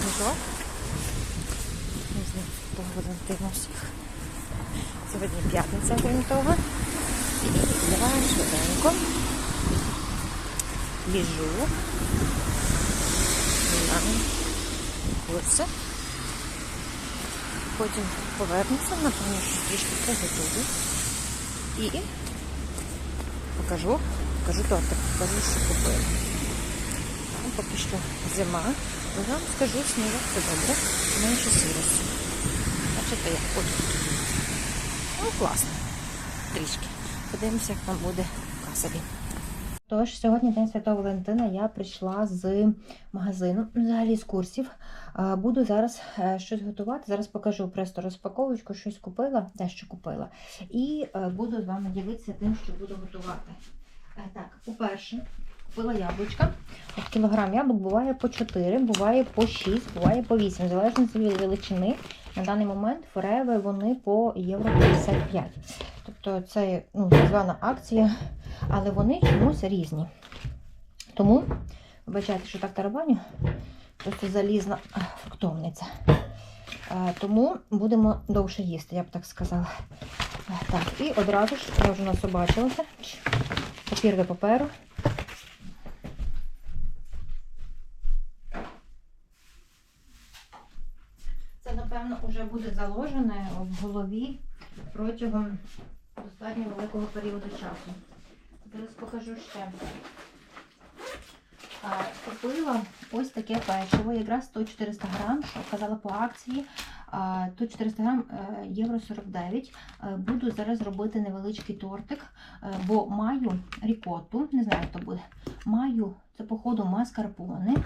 сніжок. Різних того Валентина всіх. Сьогодні п'ятниця, крім того. І я швиденько біжу на курси. Потім повернуся, напевно, трішки приготую. І покажу, покажу тортик, покажу, що купила. Поки що зима. Але вам скажу, сніжок все добре, менше сірості. Бачите, як от. Ну, класно. Трішки. Подивимося, як там буде в касові. Тож, сьогодні День Святого Валентина я прийшла з магазину, взагалі з курсів. Буду зараз е, щось готувати. Зараз покажу просто розпаковочку, щось купила, дещо купила. І е, буду з вами ділитися тим, що буду готувати. Е, Так, по-перше, купила яблучка. От кілограм яблук буває по 4, буває по 6, буває по 8. В залежності від величини. На даний момент фореви вони по євро 55. Тобто це ну, так звана акція, але вони чомусь різні. Тому, вибачайте, що так тарабаню, просто залізна фруктовниця. Е, Тому будемо довше їсти, я б так сказала. Е, Так, і одразу ж я вже насобачилася. Папір до паперу. Це, напевно, вже буде заложене в голові протягом достатньо великого періоду часу. Зараз покажу ще. Купила ось таке печиво, якраз 100-400 грам, що казала по акції. Тут 400 грам е, євро 49. Е, Буду зараз робити невеличкий тортик, е, бо маю рікотту, не знаю, хто буде. Маю, це походу маскарпоне.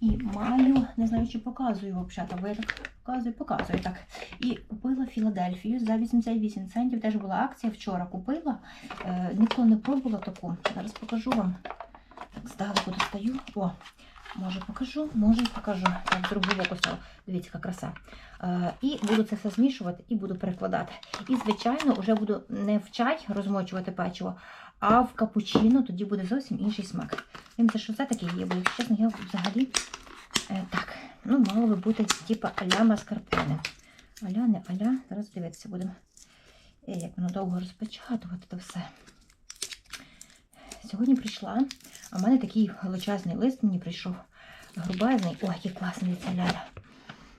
І маю, не знаю, чи показую взагалі, бо я так показую, показую так. І купила Філадельфію за 88 центів. Теж була акція. Вчора купила. Е, ніхто не пробувала таку. Зараз покажу вам. Так, здалеку достаю. О, може покажу, може і покажу. Так, з другого боку стало. Дивіться, яка краса. Е, і буду це все змішувати і буду перекладати. І, звичайно, вже буду не в чай розмочувати печиво, а в капучино тоді буде зовсім інший смак. Дивіться, що це таке є, бо якщо чесно, я взагалі е, так, ну, мало би бути типа аля маскарпоне. Аля, не аля. Зараз дивитися будемо. Е, Як воно довго розпечатувати то все. Сьогодні прийшла, а в мене такий величезний лист мені прийшов. Грубезний. Ой, який класний ця ляля.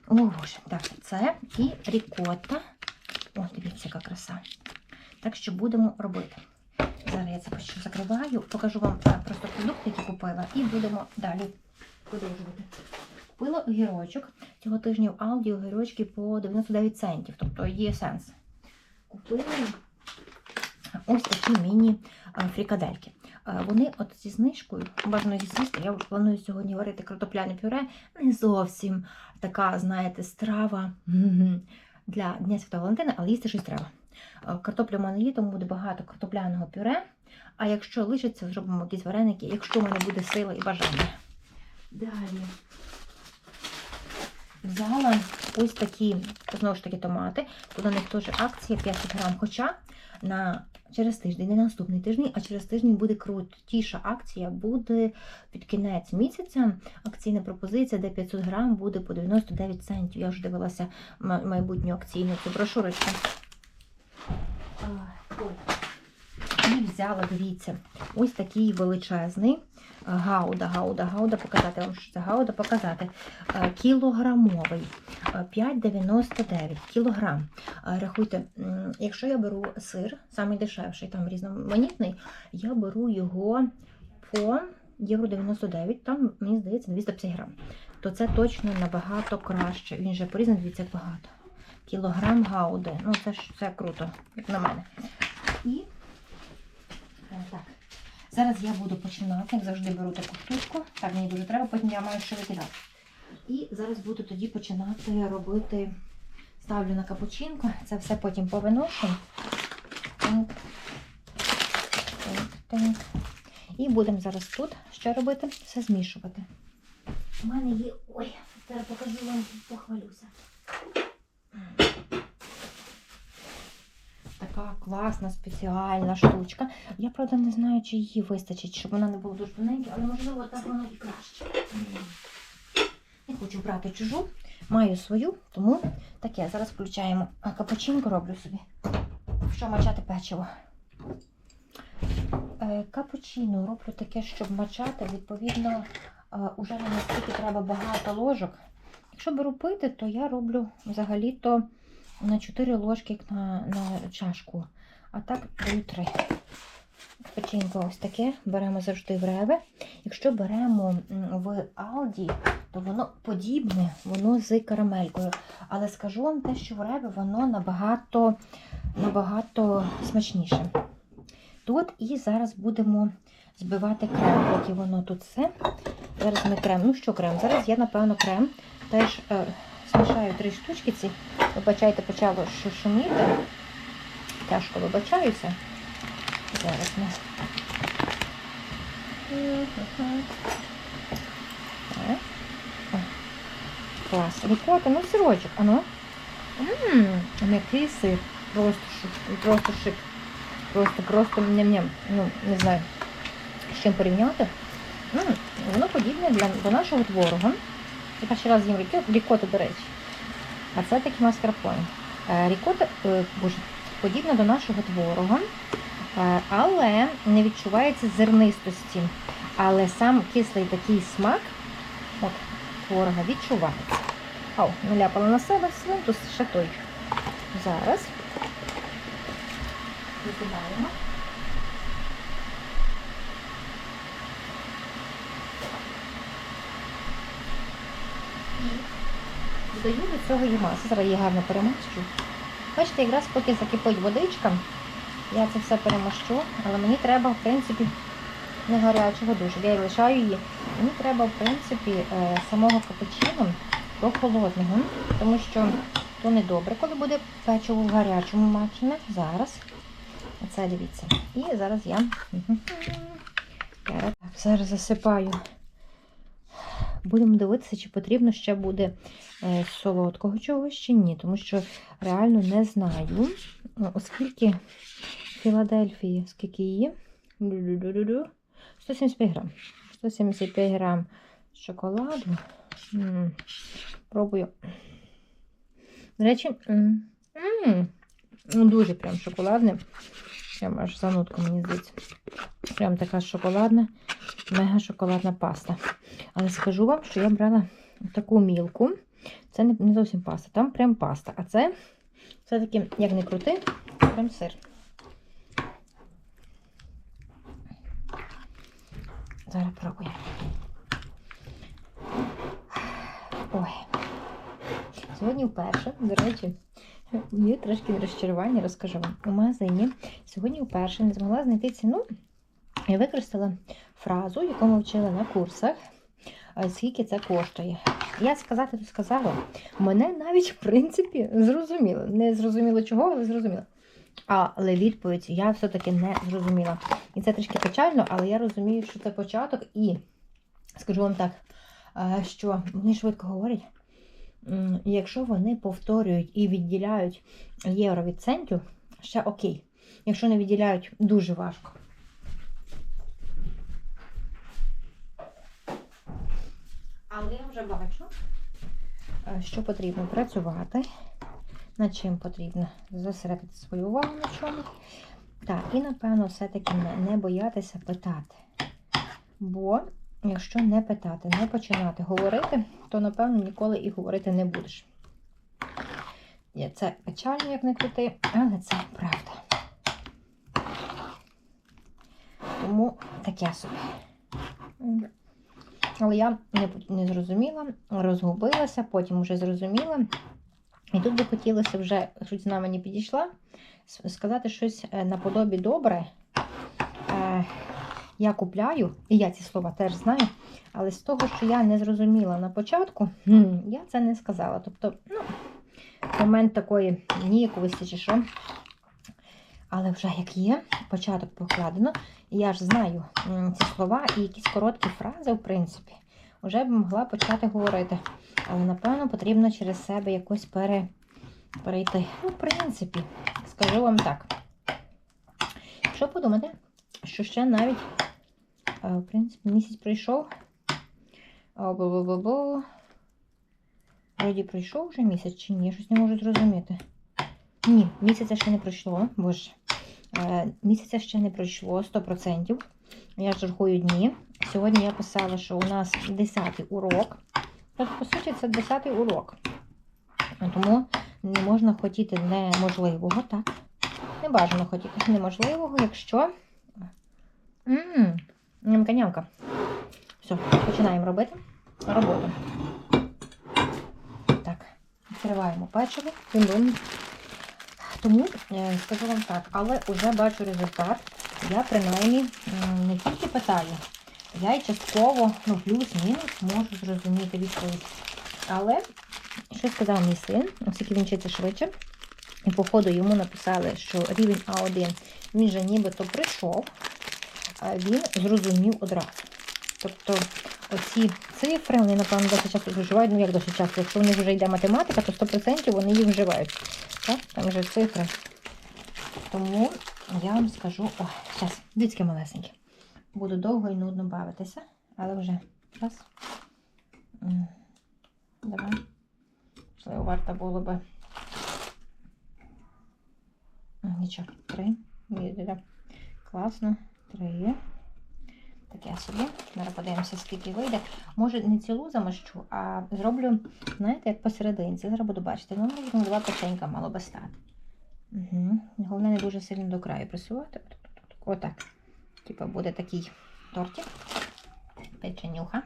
О, боже. Так, це і рікотта. О, дивіться, яка краса. Так що будемо робити. Зараз я це почну закриваю, покажу вам е, просто продукти, які купила, і будемо далі продовжувати. Купила огірочок. Цього тижня в Алді огірочки по 99 центів, тобто є сенс. Купила ось такі міні-фрікадельки. Вони от зі знижкою, бажано їх з'їсти. Я планую сьогодні варити картопляне пюре. Не зовсім така, знаєте, страва для Дня Святого Валентина, але їсти щось треба. Картопля в мене є, тому буде багато картопляного пюре. А якщо лишиться, зробимо якісь вареники, якщо в мене буде сила і бажання. Далі. Взяла ось такі, знову ж таки, томати. Тут у них теж акція 500 грам. Хоча на, через тиждень, не наступний тиждень, а через тиждень буде крутіша акція. Буде під кінець місяця. Акційна пропозиція, де 500 грам буде по 99 центів. Я вже дивилася майбутню акційну цю брошурочку. І взяла, дивіться, ось такий величезний гауда, гауда, гауда, показати вам, що це гауда, показати. Кілограмовий, 5,99 кілограм. Рахуйте, якщо я беру сир, самий дешевший, там різноманітний, я беру його по євро 99, там, мені здається, 250 грам. То це точно набагато краще. Він же порізаний, дивіться, багато. Кілограм гауди. Ну, це ж це круто, як на мене. І Е, Так. Зараз я буду починати, як завжди беру таку штучку. Так, мені дуже треба, потім я маю що викидати. І зараз буду тоді починати робити. Ставлю на капучинку, це все потім повиношу. І будемо зараз тут що робити? Все змішувати. У мене є. Ой, зараз покажу вам, похвалюся. Така класна спеціальна штучка. Я правда не знаю, чи її вистачить, щоб вона не була дуже тоненька, але можливо так воно і краще. Не хочу брати чужу, маю свою, тому таке. Зараз включаємо а, капучинку, роблю собі. Що мачати печиво. Е, Капучино роблю таке, щоб мачати, відповідно, е, уже не настільки треба багато ложок. Якщо беру пити, то я роблю взагалі-то на 4 ложки на, на чашку. А так даю 3. Печінко ось таке беремо завжди в реве. Якщо беремо в Алді, то воно подібне, воно з карамелькою. Але скажу вам те, що в реве воно набагато, набагато смачніше. Тут і зараз будемо збивати крем, поки воно тут все. Зараз ми крем. Ну що крем? Зараз я, напевно, крем. Теж е, змішаю три штучки ці. Вибачайте, почало шу- шуміти. Тяжко вибачаюся. Зараз. Так. Клас. Рікота, ну сирочок. Ммм, м'який сир. Просто шик. Просто шик. Просто, просто ням-ням. Ну, не знаю, з чим порівняти. М, воно подібне для, до нашого творога. Я перший раз їм ріко- рікоту, до речі. А це такі маскарпоне. Рікота, е, подібна до нашого творога, е, але не відчувається зернистості. Але сам кислий такий смак от, творога відчувається. Ау, наляпала на себе свинтус ще той. Зараз викидаємо. І додаю до цього її масу. Зараз її гарно перемащу. Бачите, якраз поки закипить водичка, я це все перемащу, але мені треба, в принципі, не гарячого дуже. Я лишаю її. Мені треба, в принципі, е, самого капучино прохолодного, тому що то не добре, коли буде печиво в гарячому мачене. Зараз. Оце дивіться. І зараз я. Так, зараз засипаю. Будемо дивитися, чи потрібно ще буде е, солодкого чогось чи ні, тому що реально не знаю. Ну, Оскільки Філадельфії, скільки її? 175 грам. 175 грам шоколаду. Пробую. До речі, ну, дуже прям шоколадне. Прям аж занутка, мені здається. Прям така шоколадна, мега шоколадна паста. Але скажу вам, що я брала таку мілку. Це не зовсім паста, там прям паста. А це все-таки, як не крути, прям сир. Зараз пробуємо. Ой. Сьогодні вперше, до речі, є трошки розчарування, розкажу вам. У магазині сьогодні вперше не змогла знайти ціну. Я використала фразу, яку ми вчили на курсах, е, скільки це коштує. Я сказати, то сказала. Мене навіть, в принципі, зрозуміло. Не зрозуміло чого, але зрозуміло. Але відповідь я все-таки не зрозуміла. І це трішки печально, але я розумію, що це початок. І скажу вам так, е, що вони швидко говорять. Якщо вони повторюють і відділяють євро від центів, ще окей. Якщо не відділяють, дуже важко. Але я вже бачу, е, що потрібно працювати, над чим потрібно зосередити свою увагу на чомусь. Так, і напевно, все-таки не боятися питати. Бо якщо не питати, не починати говорити, то, напевно, ніколи і говорити не будеш. Це печально, як не крути, але це правда. Тому таке собі. Але я не, не зрозуміла, розгубилася, потім вже зрозуміла. І тут би хотілося вже, якщо ціна мені підійшла, сказати щось е, наподобі добре. Я купляю, і я ці слова теж знаю, але з того, що я не зрозуміла на початку, я це не сказала. Тобто, ну, момент такої ніяковості чи що. Але вже як є, початок покладено, і я ж знаю ці слова і якісь короткі фрази, в принципі, вже б могла почати говорити. Але, напевно, потрібно через себе якось пере, перейти. Ну, в принципі, скажу вам так. Якщо подумати, що ще навіть, е, в принципі, місяць пройшов. Бу-бу-бу-бу. Вроді пройшов вже місяць чи ні, я щось не можу зрозуміти. Ні, місяця ще не пройшло, боже. Е, місяця ще не пройшло 100%. Я ж рахую дні. Сьогодні я писала, що у нас 10-й урок. Тобто, по суті, це 10-й урок. Тому не можна хотіти неможливого, так? Не бажано хотіти неможливого, якщо. Ммм, нямка-нямка. Все, починаємо робити роботу. Так, відкриваємо печиво. Тим Тому е, скажу вам так, але вже бачу результат. Я принаймні не тільки питаю, я й частково, ну, плюс-мінус, можу зрозуміти відповідь. Але що сказав мій син, оскільки він вчиться швидше, і походу йому написали, що рівень А1 він же нібито прийшов, він зрозумів одразу. Тобто оці цифри, вони, напевно, досить часто вживають, ну як досить часто, якщо в них вже йде математика, то 100% вони їх вживають. Так? Там вже цифри. Тому я вам скажу, о, зараз, дітки малесенькі. Буду довго і нудно бавитися, але вже раз. Давай. Можливо, варто було би. Нічого, три. Класно. Три. Таке собі. Зараз подивимося, скільки вийде. Може, не цілу замощу, а зроблю, знаєте, як посерединці. Зараз буду бачити. Ну, можна два печенька мало би стати. Угу. Головне, не дуже сильно до краю присувати. Отак. Типа буде такий тортик. Печенюха.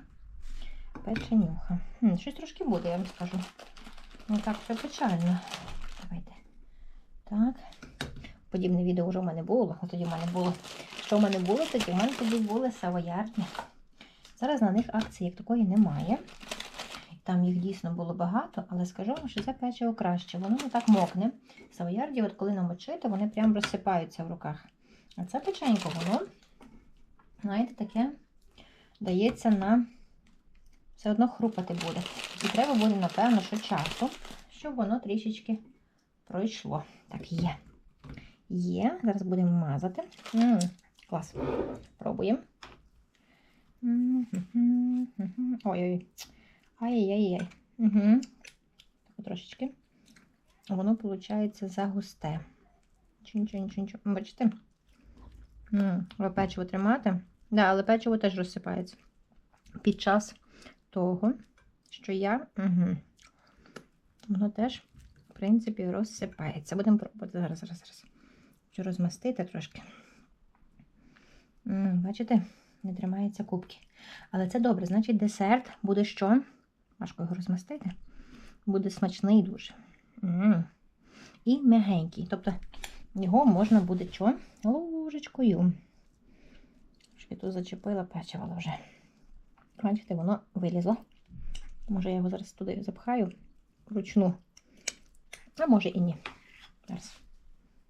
Печенюха. Хм, щось трошки буде, я вам скажу. Ну так, все печально. Давайте. Так. Подібне відео вже в мене було. От тоді в мене було. Що в мене було, тоді в мене тоді були савоярдні. Зараз на них акції як такої немає. Там їх дійсно було багато, але скажу вам, що це печиво краще. Воно не так мокне. Савоярді, от коли намочити, вони прям розсипаються в руках. А це печенько, воно, знаєте, таке дається на все одно хрупати буде. І треба буде, напевно, що часу, щоб воно трішечки пройшло. Так, є. Є. Зараз будемо мазати. М -м, клас. Пробуємо. Ой-ой. Ай-яй-яй. Угу. Трошечки. Воно, виходить, загусте. Нічого, нічого, нічого. Бачите? Ви печиво тримати. Да, але печиво теж розсипається. Під час того, що я. Угу. Воно теж, в принципі, розсипається. Будемо пробувати. Зараз, зараз, зараз. Розмастити трошки. Бачите? Не тримаються кубки. Але це добре, значить, десерт буде що? Важко його розмастити. Буде смачний дуже. І м'ягенький. Тобто його можна буде що? Ложечкою. Тут зачепила печиво вже. Бачите, воно вилізло. Може, я його зараз туди запхаю вручну. А може і ні. Зараз.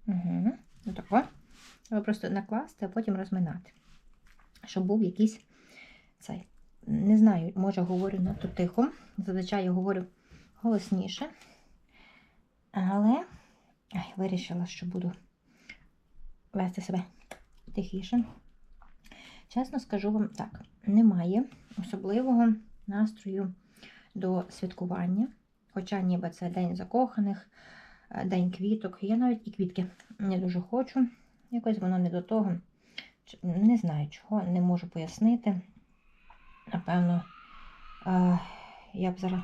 Угу. Отако. Треба просто накласти, а потім розминати. Щоб був якийсь цей. Не знаю, може говорю надто тихо. Зазвичай я говорю голосніше. Але ай, вирішила, що буду вести себе тихіше. Чесно скажу вам так, немає особливого настрою до святкування. Хоча ніби це День закоханих, День квіток. Я навіть і квітки не дуже хочу. Якось воно не до того. Не знаю чого, не можу пояснити. Напевно, я б зараз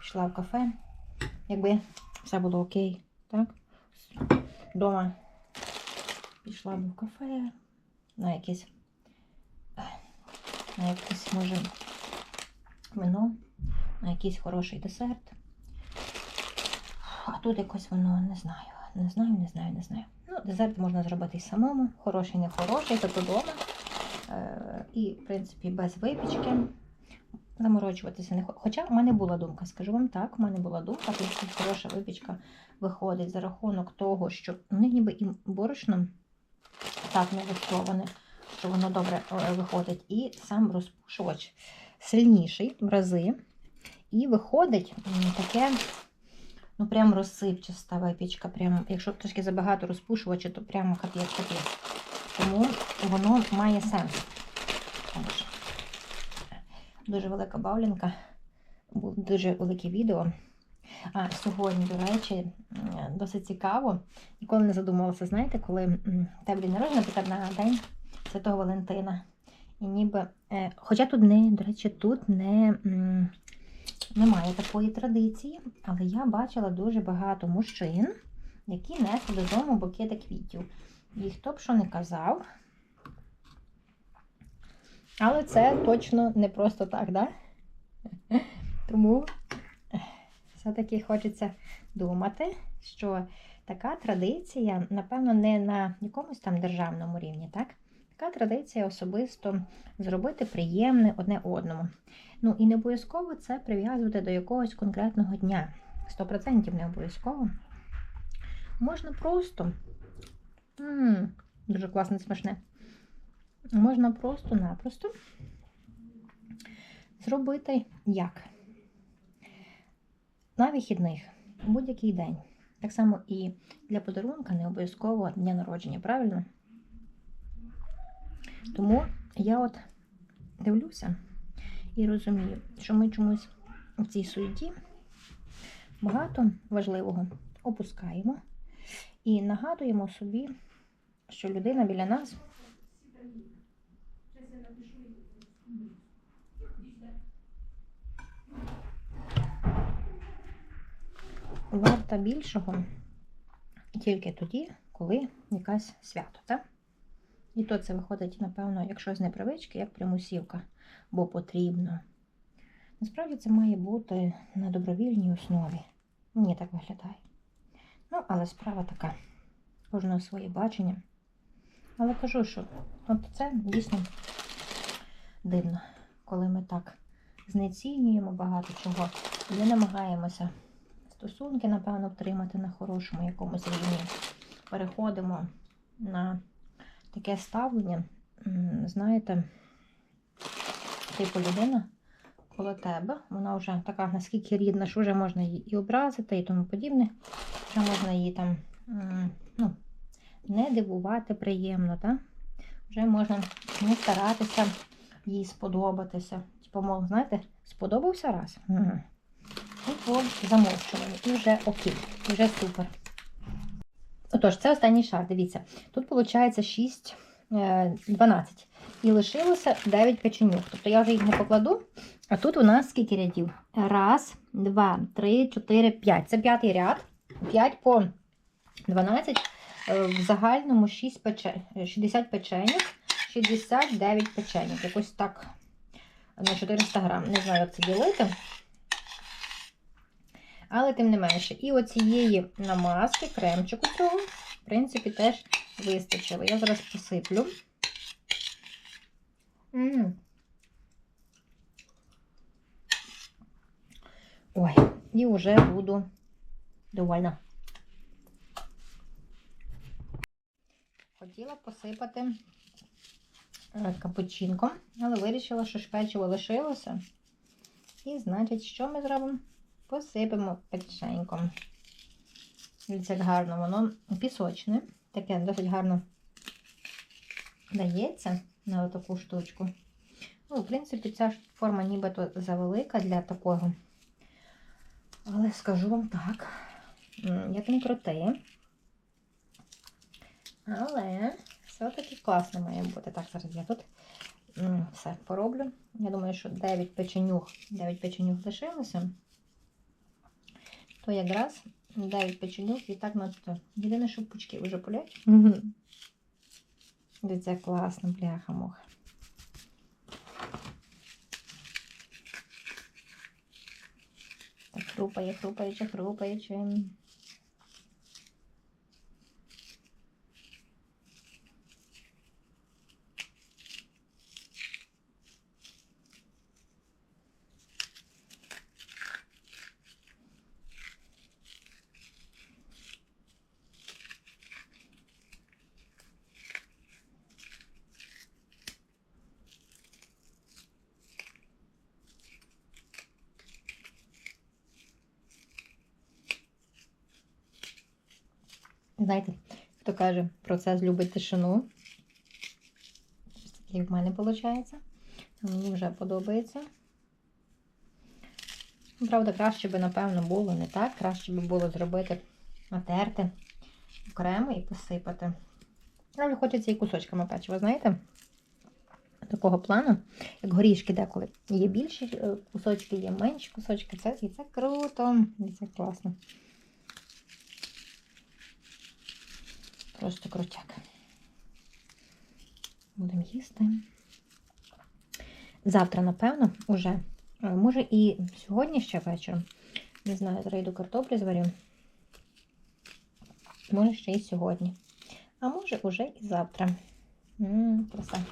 пішла в кафе, якби все було окей, так? Дома пішла б в кафе на якесь, на якесь, може, вино, на якийсь хороший десерт. А тут якось воно не знаю. Не знаю, не знаю, не знаю. Ну, дезерт можна зробити і самому, хороший, не хороший, тобто вдома. Е, і, в принципі, без випічки. Заморочуватися не хочу. Хоча в мене була думка, скажу вам так, в мене була думка, тому що хороша випічка виходить за рахунок того, що в них ніби і борошно так не влаштоване, що воно добре е, виходить. І сам розпушувач сильніший в рази. І виходить таке, ну, прям розсипчаста випічка. Прям, якщо трошки забагато розпушувача, то прямо капець капець. Тому воно має сенс. Дуже велика бавлінка було дуже велике відео. А сьогодні, до речі, досить цікаво. Ніколи не задумувалася, знаєте, коли тебе народження, наприклад, на день Святого Валентина. І ніби, е, хоча тут не, до речі, тут не, немає такої традиції, але я бачила дуже багато мужчин, які несли додому букети квітів. І хто б що не казав. Але це точно не просто так, да? Тому все-таки хочеться думати, що така традиція, напевно, не на якомусь там державному рівні, так? Така традиція особисто зробити приємне одне одному. Ну і не обов'язково це прив'язувати до якогось конкретного дня. 100% не обов'язково. Можна просто. м дуже класно смачне. Можна просто-напросто зробити як? На вихідних, будь-який день. Так само і для подарунка не обов'язково дня народження, правильно? Тому я от дивлюся і розумію, що ми чомусь в цій суеті багато важливого опускаємо і нагадуємо собі, що людина біля нас варта більшого тільки тоді, коли якась свято, так? І то це виходить, напевно, якщо з непривички, як примусівка, бо потрібно. Насправді це має бути на добровільній основі. Мені так виглядає. Ну, але справа така. Кожного своє бачення. Але кажу, що от це дійсно дивно, коли ми так знецінюємо багато чого і намагаємося стосунки, напевно, втримати на хорошому якомусь рівні. Переходимо на таке ставлення, знаєте, типу людина коло тебе, вона вже така наскільки рідна, що вже можна її і образити, і тому подібне. Вже можна її там ну, не дивувати приємно, так? Вже можна не старатися їй сподобатися. Типу, мов, знаєте, сподобався раз. Угу. І по замовчуванню. І вже окей, вже супер. Отож, це останній шар. Дивіться. Тут виходить 6, е, 12. І лишилося 9 печенюк. Тобто я вже їх не покладу. А тут у нас скільки рядів? Раз, два, три, чотири, п'ять. Це п'ятий ряд. 5 по 12. Е, В загальному 6 печень, 60 печеньок, 69 печеньок. Якось так на 400 грам. Не знаю, як це ділити. Але тим не менше, і оцієї намазки, кремчику цього, в принципі, теж вистачило. Я зараз посиплю. Ой, і вже буду довольна. Хотіла посипати е, капучинком, але вирішила, що ж лишилося. І, значить, що ми зробимо? Посипемо печеньком. Дивіться, як гарно воно пісочне. Таке досить гарно дається на таку штучку. Ну, в принципі, ця форма нібито завелика для такого. Але скажу вам так, як не крути. Але все-таки класно має бути. Так, зараз я тут все пороблю. Я думаю, що 9 печенюх, 9 печенюх лишилося. То якраз 9 печенюк і так на. Єдине, що пучки вже полять. Угу. це класно, бляха муха. Так, хрупає, хрупаючи, хрупаючи. Знаєте, хто каже, процес любить тишину. Ось такий в мене виходить. Мені вже подобається. Правда, краще би, напевно, було не так. Краще би було зробити, натерти окремо і посипати. Але хочеться і кусочками печива, знаєте? Такого плану, як горішки деколи. Є більші е, кусочки, є менші кусочки. Це, і це круто. І це класно. Просто крутяк. Будемо їсти. Завтра, напевно, уже. Може і сьогодні ще вечором. Не знаю, зараз картоплю зварю. Може ще і сьогодні. А може уже і завтра. Ммм, краса.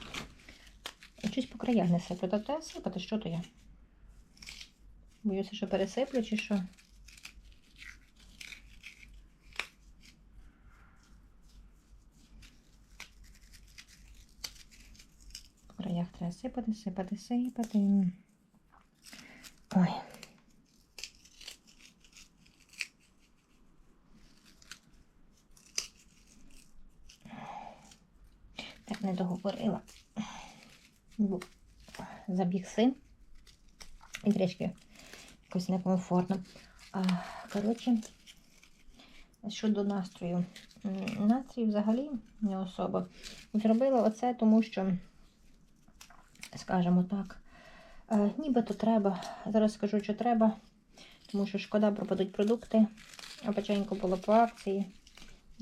По краях не сиплю. Та сипати, що то я? Боюся, що пересиплю чи що. По краях треба сипати, сипати, сипати. Ой. Так не договорила. Забіг син. І трішки якось некомфортно. Коротше, щодо настрою. Настрій взагалі не особо. Зробила оце, тому що, скажімо так, е, нібито треба. Зараз скажу, що треба, тому що шкода пропадуть продукти. А було по акції.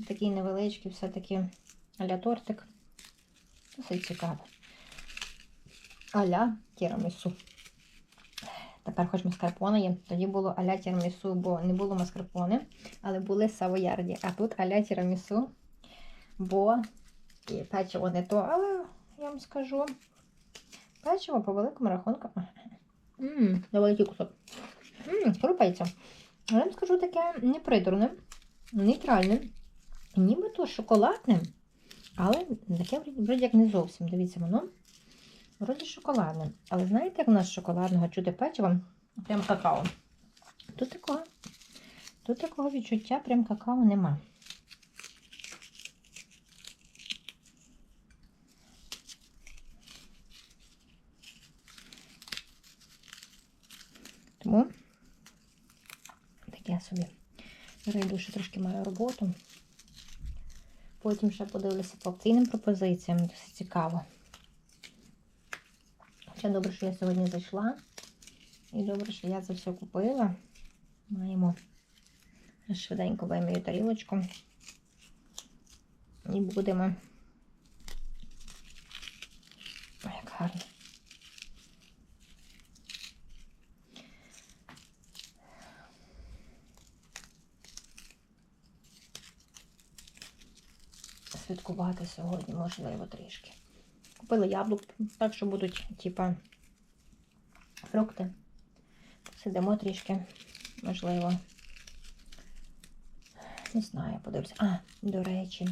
Такий невеличкий, все-таки аля тортик. Досить цікаво. Аля тірамісу. Тепер хоч маскарпоне є. Тоді було аля тірамісу, бо не було маскарпоне, але були савоярді. А тут аля тірамісу, бо і печиво не то, але я вам скажу. Печиво по великому рахунку. Ммм, великий кусок. Ммм, хрупається. Я вам скажу таке неприторне, нейтральне, нібито шоколадне. Але таке вроді як не зовсім. Дивіться, воно вроді шоколадне. Але знаєте, як у нас шоколадного чути печиво? Прям какао. Тут такого, тут такого відчуття прям какао нема. Тому таке собі. Зараз йду ще трошки маю роботу. Потім ще подивлюся по акційним пропозиціям. Досить цікаво. Ще добре, що я сьогодні зайшла. І добре, що я це все купила. Маємо швиденько вимію тарілочку. І будемо. Ой, як гарно. Святкувати сьогодні, можливо, трішки. Купила яблук, так що будуть, типа, фрукти. Сидимо трішки, можливо. Не знаю, подивлюся. А, до речі,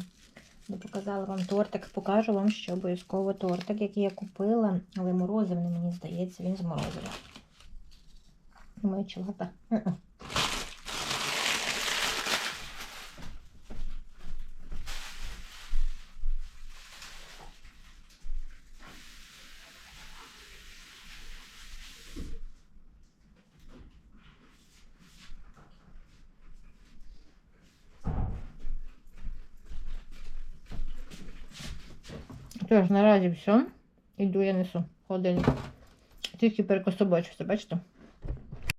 не показала вам тортик. Покажу вам ще обов'язково тортик, який я купила, але морозивний, мені здається, він з морозива. Думаю, чолата. Тож, наразі все. Іду я несу холодильник. Тільки перекособочився, бачите?